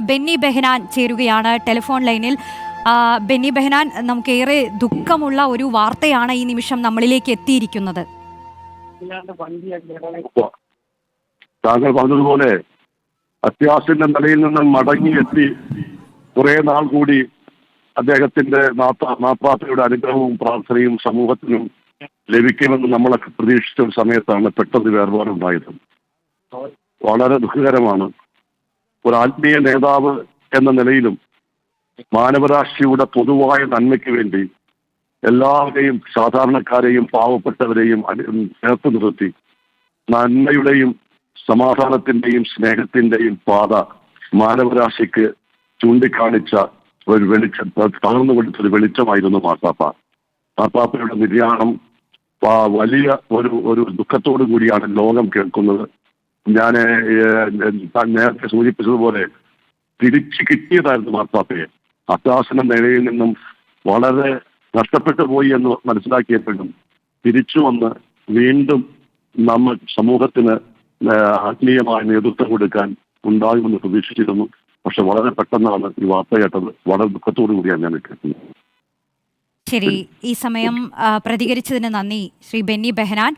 ബെന്നി ബെഹനാൻ ചേരുകയാണ് ടെലിഫോൺ ലൈനിൽ. ബെന്നി ബെഹനാൻ നമുക്കേറെ ദുഃഖമുള്ള ഒരു വാർത്തയാണ് ഈ നിമിഷം നമ്മളിലേക്ക് എത്തിയിരിക്കുന്നത്. താങ്കൾ പറഞ്ഞതുപോലെ അത്യാവശ്യന്റെ നിലയിൽ നിന്നും മടങ്ങിയെത്തി കുറെ നാൾ കൂടി അദ്ദേഹത്തിന്റെ മാപ്പാപ്പയുടെ അനുഗ്രഹവും പ്രാർത്ഥനയും സമൂഹത്തിനും ലഭിക്കുമെന്ന് നമ്മളൊക്കെ പ്രതീക്ഷിച്ച ഒരു സമയത്താണ് പെട്ടെന്ന് വേർപാടുണ്ടായത്. വളരെ ദുഃഖകരമാണ്. ഒരു ആത്മീയ നേതാവ് എന്ന നിലയിലും മാനവരാശിയുടെ പൊതുവായ നന്മയ്ക്ക് വേണ്ടി എല്ലാവരെയും സാധാരണക്കാരെയും പാവപ്പെട്ടവരെയും ചേർത്ത് നിർത്തി നന്മയുടെയും സമാധാനത്തിന്റെയും സ്നേഹത്തിന്റെയും പാത മാനവരാശിക്ക് ചൂണ്ടിക്കാണിച്ച ഒരു വെളിച്ചം തകർന്നു കൊടുത്ത ഒരു വെളിച്ചമായിരുന്നു മാർപ്പാപ്പ. മാർപ്പാപ്പയുടെ നിര്യാണം വലിയ ഒരു ഒരു ദുഃഖത്തോടു കൂടിയാണ് ലോകം കേൾക്കുന്നത്. ഞാൻ നേരത്തെ സൂചിപ്പിച്ചതുപോലെ തിരിച്ചു കിട്ടിയതായിരുന്നു മാർപ്പാപ്പയെ. അത്യാസന നിലയിൽ നിന്നും വളരെ നഷ്ടപ്പെട്ടു പോയി എന്ന് മനസ്സിലാക്കിയപ്പോഴും തിരിച്ചു വന്ന് വീണ്ടും നമ്മൾ സമൂഹത്തിന് ആത്മീയമായ നേതൃത്വം കൊടുക്കാൻ ഉണ്ടാകുമെന്ന് പ്രതീക്ഷിച്ചിരുന്നു. പക്ഷെ വളരെ പെട്ടെന്നാണ് ഈ വാർത്ത കേട്ടത്. വളരെ ദുഃഖത്തോടു കൂടിയാണ് ഞാൻ കേൾക്കുന്നത് ശരി ഈ സമയം പ്രതികരിച്ചതിന് നന്ദി ശ്രീ ബെന്നി ബെഹനാൻ.